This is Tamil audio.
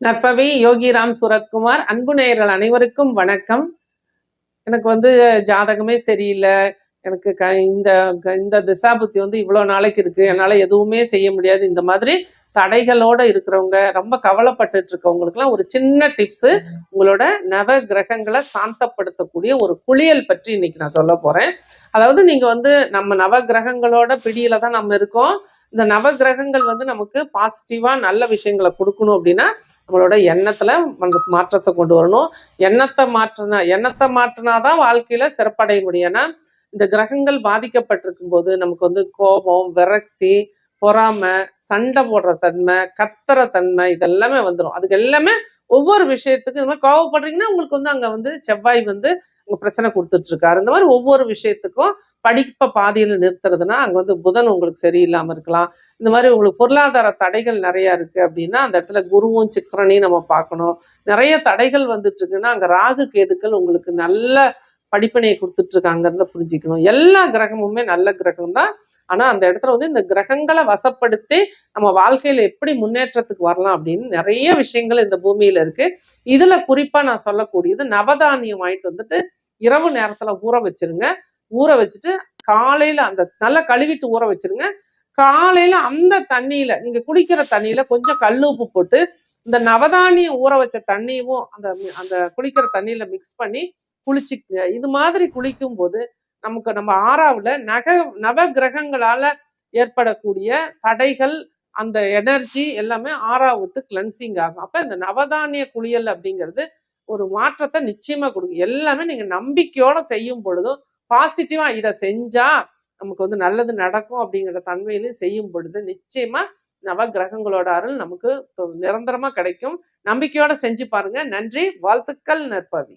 நற்பவி யோகிராம் சுரத்குமார் அன்பு நேயர்கள் அனைவருக்கும் வணக்கம். எனக்கு வந்து ஜாதகமே சரியில்லை. எனக்கு க இந்த க- இந்த திசாபுத்தி வந்து இவ்வளோ நாளைக்கு இருக்கு. என்னால் எதுவுமே செய்ய முடியாது. இந்த மாதிரி தடைகளோட இருக்கிறவங்க ரொம்ப கவலைப்பட்டுட்டு இருக்கவங்களுக்குலாம் ஒரு சின்ன டிப்ஸு. உங்களோட நவ கிரகங்களை சாந்தப்படுத்தக்கூடிய ஒரு குளியல் பற்றி இன்னைக்கு நான் சொல்ல போறேன். அதாவது நீங்க வந்து நம்ம நவ கிரகங்களோட பிடியில தான் நம்ம இருக்கோம். இந்த நவ கிரகங்கள் வந்து நமக்கு பாசிட்டிவா நல்ல விஷயங்களை கொடுக்கணும் அப்படின்னா நம்மளோட எண்ணத்துல மாற்றத்தை கொண்டு வரணும். எண்ணத்தை மாற்றினா எண்ணத்தை மாற்றினாதான் வாழ்க்கையில சிறப்படைய முடியும். ஏன்னா இந்த கிரகங்கள் பாதிக்கப்பட்டிருக்கும் போது நமக்கு வந்து கோபம் விரக்தி பொறாமை சண்டை போடுற தன்மை கத்துற தன்மை இதெல்லாமே வந்துடும் அதுக்கு எல்லாமே ஒவ்வொரு விஷயத்துக்கு இந்த மாதிரி கோவப்படுறீங்கன்னா உங்களுக்கு வந்து அங்கே வந்து செவ்வாய் வந்து உங்க பிரச்சனை கொடுத்துட்டு இருக்காரு இந்த மாதிரி ஒவ்வொரு விஷயத்துக்கும் படிப்பை பாதியில் நிறுத்துறதுன்னா அங்கே வந்து புதன் உங்களுக்கு சரியில்லாமல் இருக்கலாம். இந்த மாதிரி உங்களுக்கு பொருளாதார தடைகள் நிறையா இருக்குது அப்படின்னா அந்த இடத்துல குருவும் சிக்கரனையும் நம்ம பார்க்கணும். நிறைய தடைகள் வந்துட்டு இருக்குன்னா அங்கே ராகு கேதுக்கள் உங்களுக்கு நல்ல படிப்பினையை கொடுத்துட்டு இருக்காங்கிறத புரிஞ்சுக்கணும். எல்லா கிரகமுமே நல்ல கிரகம் தான் ஆனால் அந்த இடத்துல வந்து இந்த கிரகங்களை வசப்படுத்தி நம்ம வாழ்க்கையில எப்படி முன்னேற்றத்துக்கு வரலாம் அப்படின்னு நிறைய விஷயங்கள் இந்த பூமியில இருக்கு. இதுல குறிப்பா நான் சொல்லக்கூடியது நவதானியம் வாங்கிட்டு வந்துட்டு இரவு நேரத்துல ஊற வச்சிருங்க. ஊற வச்சுட்டு காலையில அந்த நல்லா கழுவிட்டு ஊற வச்சிருங்க. காலையில அந்த தண்ணியில நீங்க குடிக்கிற தண்ணியில கொஞ்சம் கல் உப்பு போட்டு இந்த நவதானியம் ஊற வச்ச தண்ணியும் அந்த அந்த குளிக்கிற தண்ணியில மிக்ஸ் பண்ணி குளிச்சுக்குங்க இது மாதிரி குளிக்கும் போது நமக்கு நம்ம ஆறாவில் நக நவ கிரகங்களால் ஏற்படக்கூடிய தடைகள் அந்த எனர்ஜி எல்லாமே ஆறா விட்டு கிளென்சிங் ஆகும். அப்போ இந்த நவதானிய குளியல் அப்படிங்கிறது ஒரு மாற்றத்தை நிச்சயமாக கொடுக்கும். எல்லாமே நீங்கள் நம்பிக்கையோட செய்யும் பொழுதும் பாசிட்டிவாக இதை செஞ்சால் நமக்கு வந்து நல்லது நடக்கும் அப்படிங்கிற தன்மையிலையும் செய்யும் பொழுது நிச்சயமாக நவ கிரகங்களோட அருள் நமக்கு நிரந்தரமாக கிடைக்கும். நம்பிக்கையோட செஞ்சு பாருங்க. நன்றி. வாழ்த்துக்கள் நற்பவி.